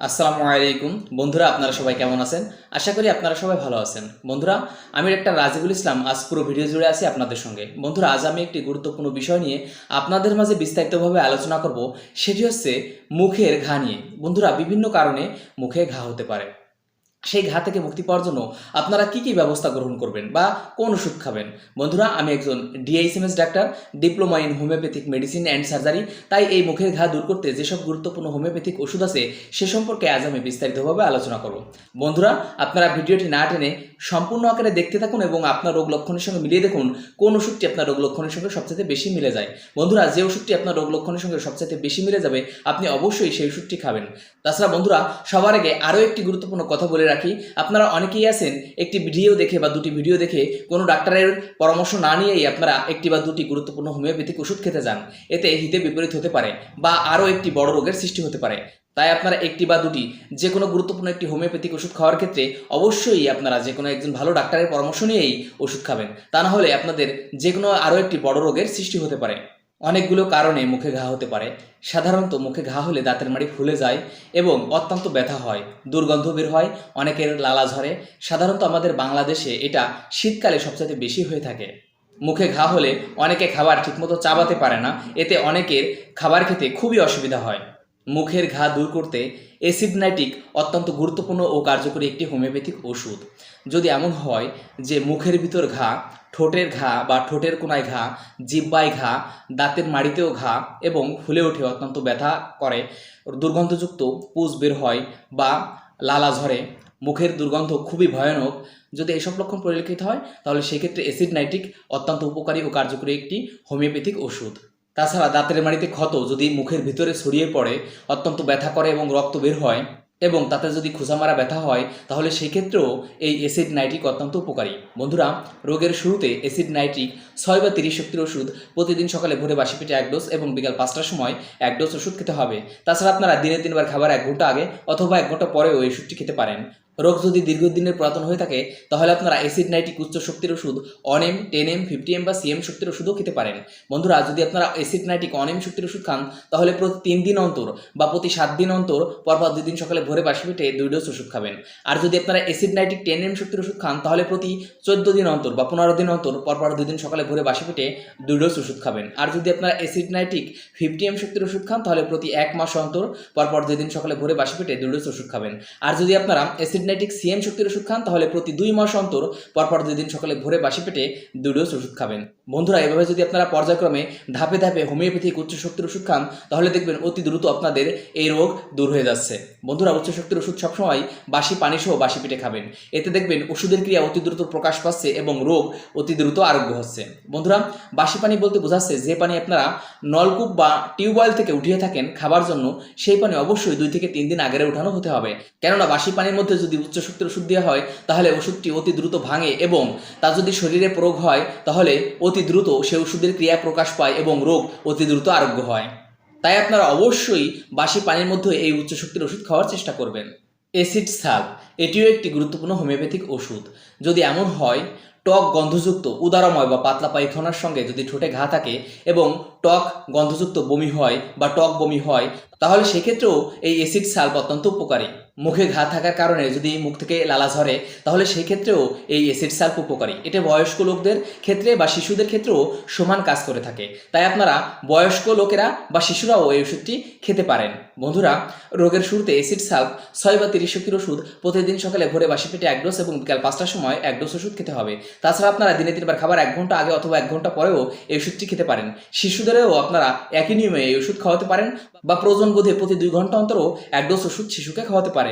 আসসালামু আলাইকুম। বন্ধুরা, আপনারা সবাই কেমন আছেন? আশা করি আপনারা সবাই ভালো আছেন। বন্ধুরা, আমি একটা রাজিবুল ইসলাম। আজ পুরো ভিডিও জুড়ে আছি আপনাদের সঙ্গে। বন্ধুরা, আজ আমি একটি গুরুত্বপূর্ণ বিষয় নিয়ে আপনাদের মাঝে বিস্তারিতভাবে আলোচনা করব। সেটি হচ্ছে মুখের ঘা নিয়ে। বন্ধুরা, বিভিন্ন কারণে মুখে ঘা হতে পারে। সেই ঘা থেকে মুক্তি পাওয়ার জন্য আপনারা কি কি ব্যবস্থা গ্রহণ করবেন বা কোন ওষুধ খাবেন? বন্ধুরা, আমি একজন DICMS doctor diploma in homoeopathic medicine and surgery তাই এই মুখের ঘা দূর করতে যেসব গুরুত্বপূর্ণ হোমিওপ্যাথিক ওষুধ আছে, সে সম্পর্কে আজ আমি বিস্তারিতভাবে আলোচনা করব। বন্ধুরা, আপনারা ভিডিওটি না টেনে সম্পূর্ণ আকারে দেখতে থাকুন এবং আপনার রোগ লক্ষণের সঙ্গে মিলিয়ে দেখুন কোন ওষুধটি আপনার রোগ লক্ষণের সঙ্গে সবচেয়ে বেশি মিলে যায়। বন্ধুরা, যে ওষুধটি আপনার রোগ লক্ষণের সঙ্গে সবচেয়ে বেশি মিলে যাবে, আপনি অবশ্যই সেই ওষুধটি খাবেন। তাছাড়া বন্ধুরা, সবার আগে আরও একটি গুরুত্বপূর্ণ কথা বলে রাখি। আপনারা অনেকেই আছেন, একটি ভিডিও দেখে বা দুটি ভিডিও দেখে কোনো ডাক্তারের পরামর্শ না নিয়েই আপনারা একটি বা দুটি গুরুত্বপূর্ণ হোমিওপ্যাথিক ওষুধ খেতে যান। এতে হিতে বিপরীত হতে পারে বা আরও একটি বড় রোগের সৃষ্টি হতে পারে। তাই আপনারা একটি বা দুটি, যে কোনো গুরুত্বপূর্ণ একটি হোমিওপ্যাথিক ওষুধ খাওয়ার ক্ষেত্রে অবশ্যই আপনারা যে কোনো একজন ভালো ডাক্তারের পরামর্শ নিয়েই ওষুধ খাবেন। তা না হলে আপনাদের যে কোনো আরও একটি বড় রোগের সৃষ্টি হতে পারে। অনেকগুলো কারণে মুখে ঘা হতে পারে। সাধারণত মুখে ঘা হলে দাঁতের মাড়ি ফুলে যায় এবং অত্যন্ত ব্যথা হয়, দুর্গন্ধ বের হয়, অনেকের লালা ঝরে। সাধারণত আমাদের বাংলাদেশে এটা শীতকালে সবচেয়ে বেশি হয়ে থাকে। মুখে ঘা হলে অনেকে খাবার ঠিকমতো চাবাতে পারে না, এতে অনেকের খাবার খেতে খুবই অসুবিধা হয়। মুখের ঘা দূর করতে অ্যাসিডনাইটিক অত্যন্ত গুরুত্বপূর্ণ ও কার্যকরী একটি হোমিওপ্যাথিক ওষুধ। যদি এমন হয় যে মুখের ভিতর ঘা ঠোঁটের ঘা বা ঠোঁটের কোনায় ঘা, জিব্বায় ঘা, দাঁতের মাড়িতেও ঘা এবং ফুলে ওঠে অত্যন্ত ব্যথা করে। দুর্গন্ধযুক্ত পুষ বের হয় বা লালা ঝরে। মুখের দুর্গন্ধ খুবই ভয়ানক। যদি এইসব লক্ষণ পরিলক্ষিত হয়, তাহলে সেক্ষেত্রে অ্যাসিড নাইট্রিক অত্যন্ত উপকারী ও কার্যকরী একটি হোমিওপ্যাথিক ওষুধ। তাছাড়া দাঁতের মাড়িতে ক্ষত যদি মুখের ভিতরে ছড়িয়ে পড়ে, অত্যন্ত ব্যথা করে এবং রক্ত বের হয় এবং তাতে যদি খোঁজামারা ব্যথা হয়, তাহলে সেক্ষেত্রেও এই অ্যাসিড নাইট্রিক অত্যন্ত উপকারী। বন্ধুরা, রোগের শুরুতে অ্যাসিড নাইট্রিক ছয় বা তিরিশ শক্তির ওষুধ প্রতিদিন সকালে ভোরে বাসি পেটে এক ডোজ এবং বিকাল পাঁচটার সময় এক ডোজ ওষুধ খেতে হবে। তাছাড়া আপনারা দিনে তিনবার খাবার এক ঘণ্টা আগে অথবা এক ঘণ্টা পরেও ওই ওষুধটি খেতে পারেন। রোগ যদি দীর্ঘদিনের পুরাতন হয়ে থাকে, তাহলে আপনারা অ্যাসিড নাইট্রিক উচ্চ শক্তির ওষুধ one M ten M fifty M বা সিএম শক্তির ওষুধও খেতে পারেন। বন্ধুরা, যদি আপনারা অ্যাসিড নাইট্রিক অন এম শক্তির ওষুধ খান, তাহলে প্রতি তিন দিন অন্তর বা প্রতি সাত দিন অন্তর পরপর দুই দিন সকালে ভোরে বাসি পেটে দুই ডোজ ওষুধ খাবেন। আর যদি আপনারা অ্যাসিড নাইট্রিক টেন এম শক্তির ওষুধ খান, তাহলে প্রতি চোদ্দ দিন অন্তর বা পনেরো দিন অন্তর পরপর দুই দিন সকালে ভোরে বাসি পেটে দুই ডোজ ওষুধ খাবেন। আর যদি আপনারা অ্যাসিড নাইট্রিক ফিফটি এম শক্তির ওষুধ খান, তাহলে প্রতি এক মাস অন্তর পরপর দুই দিন সকালে ভোরে বাসি পেটে দুই ডোজ ওষুধ খাবেন। আর যদি আপনারা অ্যাসিড নাইট্রিক সিএম শক্তির ওষুধ খান, তাহলে প্রতি দুই মাস অন্তর পরপর দুই দিন সকালে ভোরে বাসি পেটে দুই ডোজ ওষুধ খাবেন। বন্ধুরা, এভাবে যদি আপনারা পর্যায়ক্রমে ধাপে ধাপে হোমিওপ্যাথিক উচ্চ শক্তির ওষুধ খান, তাহলে দেখবেন অতি দ্রুত আপনাদের এই রোগ দূর হয়ে যাচ্ছে। বন্ধুরা, উচ্চ শক্তির ওষুধ সবসময় বাসি পানি সহ বাসি পেটে খাবেন। এতে দেখবেন ওষুধের ক্রিয়া অতি দ্রুত প্রকাশ পাচ্ছে এবং রোগ অতি দ্রুত আরোগ্য হচ্ছে। বন্ধুরা, বাসি পানি বলতে বোঝাচ্ছে যে পানি আপনারা নলকূপ বা টিউবওয়েল থেকে উঠিয়ে থাকেন খাবার জন্য, সেই পানি অবশ্যই দুই থেকে তিন দিন আগের উঠানো হতে হবে। কেননা, বাসি পানির মধ্যে যদি উচ্চ শক্তির ওষুধ দেওয়া হয়, তাহলে ওষুধটি অতি দ্রুত ভাঙে এবং তা যদি শরীরে প্রয়োগ হয়, তাহলে অতি দ্রুত সে ওষুধের ক্রিয়া প্রকাশ পায় এবং রোগ অতি দ্রুত আরোগ্য হয়। তাই আপনারা অবশ্যই বাসি পানির মধ্যে এই উচ্চ শক্তির ওষুধ খাওয়ার চেষ্টা করবেন। অ্যাসিড সাল, এটিও একটি গুরুত্বপূর্ণ হোমিওপ্যাথিক ওষুধ। যদি এমন হয়, টক গন্ধযুক্ত উদারময় বা পাতলা পায়খানার সঙ্গে যদি ঠোঁটে ঘা থাকে এবং টক গন্ধযুক্ত বমি হয় বা টক বমি হয়, তাহলে সেক্ষেত্রেও এই অ্যাসিড সাল্প অত্যন্ত উপকারী। মুখে ঘা থাকার কারণে যদি মুখ থেকে লালা ঝরে, তাহলে সেই ক্ষেত্রেও এই অ্যাসিড সাল্প উপকারী। এটা বয়স্ক লোকদের ক্ষেত্রে বা শিশুদের ক্ষেত্রেও সমান কাজ করে থাকে। তাই আপনারা বয়স্ক লোকেরা বা শিশুরাও এই ওষুধটি খেতে পারেন। বন্ধুরা, রোগের শুরুতে অ্যাসিড সাল্প ছয় বা তিরিশ শক্তির ওষুধ প্রতিদিন সকালে ভোরে বাসি পেটে এক ডোজ এবং বিকাল পাঁচটার সময় এক ডোজ ওষুধ খেতে হবে। তাছাড়া আপনারা দিনে তিনবার খাবার এক ঘণ্টা আগে অথবা এক ঘণ্টা পরেও এই ওষুধটি খেতে পারেন। শিশুদেরও আপনারা একই নিয়মে এই ওষুধ খাওয়াতে পারেন বা প্রয়োজন বোধে প্রতি দুই ঘণ্টা অন্তরও এক ডোজ ওষুধ শিশুকে খাওয়াতে পারেন।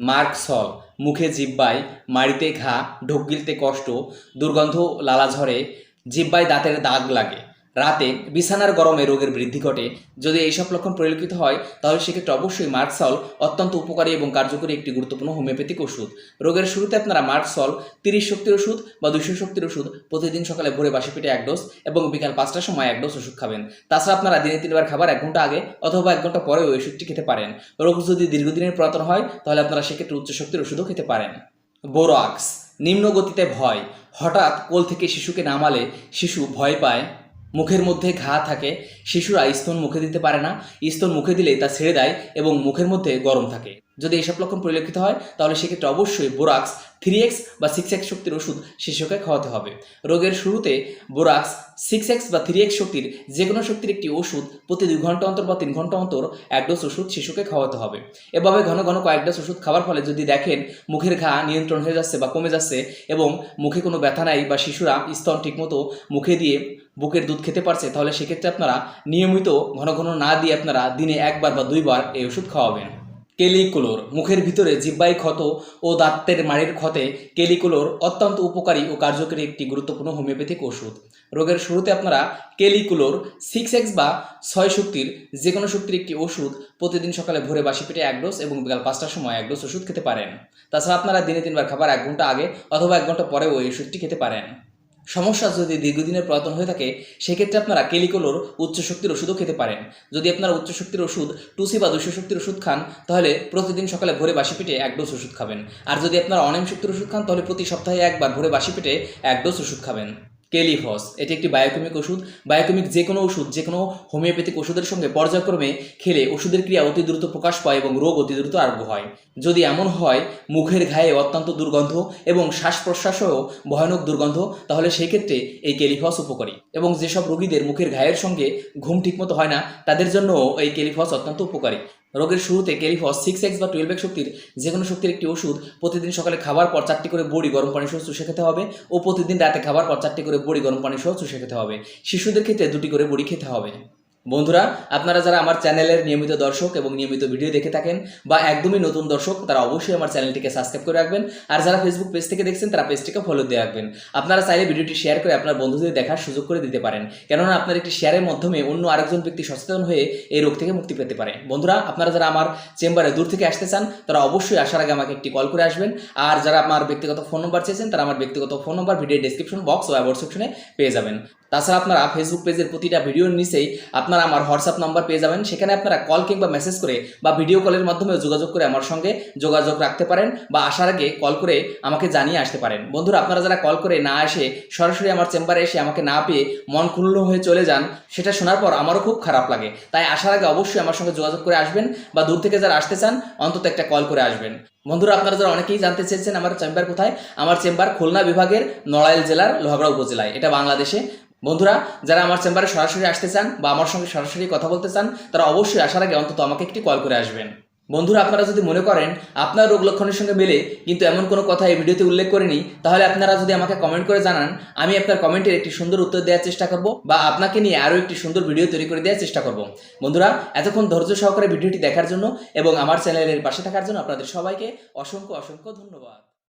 মার্ক সল, মুখে জিব্বায়, মাড়িতে ঘা, ঢোক গিলতে কষ্ট, দুর্গন্ধ লালা ঝরে, জিব্বায় দাঁতের দাগ লাগে। রাতে বিছানার গরমে রোগের বৃদ্ধি ঘটে। যদি এইসব লক্ষণ পরিলক্ষিত হয়, তাহলে সেক্ষেত্রে অবশ্যই মার্কসল অত্যন্ত উপকারী এবং কার্যকরী একটি গুরুত্বপূর্ণ হোমিওপ্যাথিক ওষুধ। রোগের শুরুতে আপনারা মার্কসল, তিরিশ শক্তির ওষুধ বা দুইশো শক্তির ওষুধ প্রতিদিন সকালে ভোরে বাসি পেটে এক ডোজ এবং বিকাল পাঁচটার সময় এক ডোজ ওষুধ খাবেন। তাছাড়া আপনারা দিনে তিনবার খাবার এক ঘণ্টা আগে অথবা এক ঘণ্টা পরে ওই ওষুধটি খেতে পারেন। রোগ যদি দীর্ঘদিনের পুরাতন হয়, তাহলে আপনারা সেক্ষেত্রে উচ্চ শক্তির ওষুধও খেতে পারেন। বোরাক্স নিম্ন গতিতে ভয়। হঠাৎ কোল থেকে শিশুকে নামালে শিশু ভয় পায়। মুখের মধ্যে ঘা থাকে, শিশুরা স্তন মুখে দিতে পারে না। স্তন মুখে দিলে তা ছেড়ে দেয় এবং মুখের মধ্যে গরম থাকে। যদি এইসব লক্ষণ পরিলক্ষিত হয়, তাহলে সেক্ষেত্রে অবশ্যই বোরাক্স থ্রি এক্স বা সিক্স এক্স শক্তির ওষুধ শিশুকে খাওয়াতে হবে। রোগের শুরুতে বোরাক্স সিক্স এক্স বা থ্রি এক্স শক্তির যে কোনো শক্তির একটি ওষুধ প্রতি দুই ঘণ্টা অন্তর বা তিন ঘণ্টা অন্তর এক ডোজ ওষুধ শিশুকে খাওয়াতে হবে। এভাবে ঘন ঘন কয়েক ডোজ ওষুধ খাওয়ার ফলে যদি দেখেন মুখের ঘা নিয়ন্ত্রণ হয়ে যাচ্ছে বা কমে যাচ্ছে এবং মুখে কোনো ব্যথা নাই বা শিশুরা স্তন ঠিকমতো মুখে দিয়ে বুকের দুধ খেতে পারছে, তাহলে সেক্ষেত্রে আপনারা নিয়মিত ঘন ঘন না দিয়ে আপনারা দিনে একবার বা দুইবার এই ওষুধ খাওয়াবেন। কেলিকুলোর মুখের ভিতরে জিব্বাই ক্ষত ও দাঁতের মাড়ির ক্ষতে কেলিকুলোর অত্যন্ত উপকারী ও কার্যকরী একটি গুরুত্বপূর্ণ হোমিওপ্যাথিক ওষুধ। রোগের শুরুতে আপনারা কেলিকুলোর সিক্স এক্স বা ছয় শক্তির যে কোনো শক্তির একটি ওষুধ প্রতিদিন সকালে ভোরে বাসি পেটে এক ডোজ এবং বিকাল পাঁচটার সময় এক ডোজ ওষুধ খেতে পারেন। তাছাড়া আপনারা দিনে তিনবার খাবার এক ঘণ্টা আগে অথবা এক ঘণ্টা পরেও এই ওষুধটি খেতে পারেন। সমস্যা যদি দীর্ঘদিনের পুরাতন হয়ে থাকে, সেক্ষেত্রে আপনারা কেলিকোলোর উচ্চ শক্তির ওষুধও খেতে পারেন। যদি আপনারা উচ্চ শক্তির ওষুধ, টুসি বা দুশো শক্তির ওষুধ খান, তাহলে প্রতিদিন সকালে ভোরে বাসি পেটে এক ডোজ ওষুধ খাবেন। আর যদি আপনারা অনেম শক্তির ওষুধ খান, তাহলে প্রতি সপ্তাহে একবার ভোরে বাসি পেটে এক ডোজ ওষুধ খাবেন। কেলিফস, এটি একটি বায়োকেমিক ওষুধ। বায়োকেমিক যে কোনো ওষুধ যে কোনো হোমিওপ্যাথিক ওষুধের সঙ্গে পর্যায়ক্রমে খেলে ওষুধের ক্রিয়া অতি দ্রুত প্রকাশ পায় এবং রোগ অতি দ্রুত আরোগ্য হয়। যদি এমন হয়, মুখের ঘায়ে অত্যন্ত দুর্গন্ধ এবং শ্বাস প্রশ্বাসেও ভয়ানক দুর্গন্ধ, তাহলে সেই ক্ষেত্রে এই কেলিফস উপকারী। এবং যেসব রোগীদের মুখের ঘায়ের সঙ্গে ঘুম ঠিকমতো হয় না, তাদের জন্য এই কেলিফস অত্যন্ত উপকারী। রোগের শুরুতে ক্যালিফস সিক্স এক্স বা টুয়েলভ এক্স শক্তির যে কোনো শক্তির একটি ওষুধ প্রতিদিন সকালে খাবার পর চারটি করে বড়ি গরম পানি সহ চুষে খেতে হবে ও প্রতিদিন রাতে খাবার পর চারটি করে বড়ি গরম পানি সহ চুষে খেতে হবে। শিশুদের ক্ষেত্রে দুটি করে বড়ি খেতে হবে। বন্ধুরা, আপনারা যারা আমার চ্যানেলের নিয়মিত দর্শক এবং নিয়মিত ভিডিও দেখে থাকেন বা একদমই নতুন দর্শক, তারা অবশ্যই আমার চ্যানেলটিকে সাবস্ক্রাইব করে রাখবেন। আর যারা ফেসবুক পেজ থেকে দেখছেন, তারা পেজটিকে ফলো দিয়ে রাখবেন। আপনারা চাইলে ভিডিওটি শেয়ার করে আপনার বন্ধুদের দেখার সুযোগ করে দিতে পারেন। কেননা, আপনার একটি শেয়ারের মাধ্যমে অন্য আরেকজন ব্যক্তি সচেতন হয়ে এই রোগ থেকে মুক্তি পেতে পারে। বন্ধুরা, আপনারা যারা আমার চেম্বারে দূর থেকে আসতে চান, তারা অবশ্যই আসার আগে আমাকে একটি কল করে আসবেন। আর যারা আমার ব্যক্তিগত ফোন নম্বর চেয়েছেন, তারা আমার ব্যক্তিগত phone number video description box ও অ্যাওয়ার্ড সেকশনে পেয়ে যাবেন। তাছাড়া আপনারা ফেসবুক পেজের প্রতিটা ভিডিওর নিচেই আপনারা আমার হোয়াটসঅ্যাপ নাম্বার পেয়ে যাবেন। সেখানে আপনারা কল কিংবা মেসেজ করে বা ভিডিও কলের মাধ্যমে যোগাযোগ করে আমার সঙ্গে যোগাযোগ রাখতে পারেন বা আসার আগে কল করে আমাকে জানিয়ে আসতে পারেন। বন্ধুরা, আপনারা যারা কল করে না আসে সরাসরি আমার চেম্বারে এসে আমাকে না পেয়ে মন খুল্ল হয়ে চলে যান, সেটা শোনার পর আমারও খুব খারাপ লাগে। তাই আসার আগে অবশ্যই আমার সঙ্গে যোগাযোগ করে আসবেন বা দূর থেকে যারা আসতে চান, অন্তত একটা কল করে আসবেন। বন্ধুরা, আপনারা যারা অনেকেই জানতে চেয়েছেন আমার চেম্বার কোথায়, আমার চেম্বার খুলনা বিভাগের নড়াইল জেলার লোহাগড়া উপজেলায়, এটা বাংলাদেশে। বন্ধুরা, যারা আমার চেম্বারে সরাসরি আসতে চান বা আমার সঙ্গে সরাসরি কথা বলতে চান, তারা অবশ্যই আসার আগে অন্তত আমাকে একটি কল করে আসবেন। বন্ধুরা, আপনারা যদি মনে করেন আপনার রোগ লক্ষণের সঙ্গে মেলে, কিন্তু এমন কোনো কথা এই ভিডিওতে উল্লেখ করিনি, তাহলে আপনারা যদি আমাকে কমেন্ট করে জানান, আমি আপনার কমেন্টের একটি সুন্দর উত্তর দেওয়ার চেষ্টা করব বা আপনাকে নিয়ে আরও একটি সুন্দর ভিডিও তৈরি করে দেওয়ার চেষ্টা করব। বন্ধুরা, এতক্ষণ ধৈর্য সহকারে ভিডিওটি দেখার জন্য এবং আমার চ্যানেলের পাশে থাকার জন্য আপনাদের সবাইকে অসংখ্য অসংখ্য ধন্যবাদ।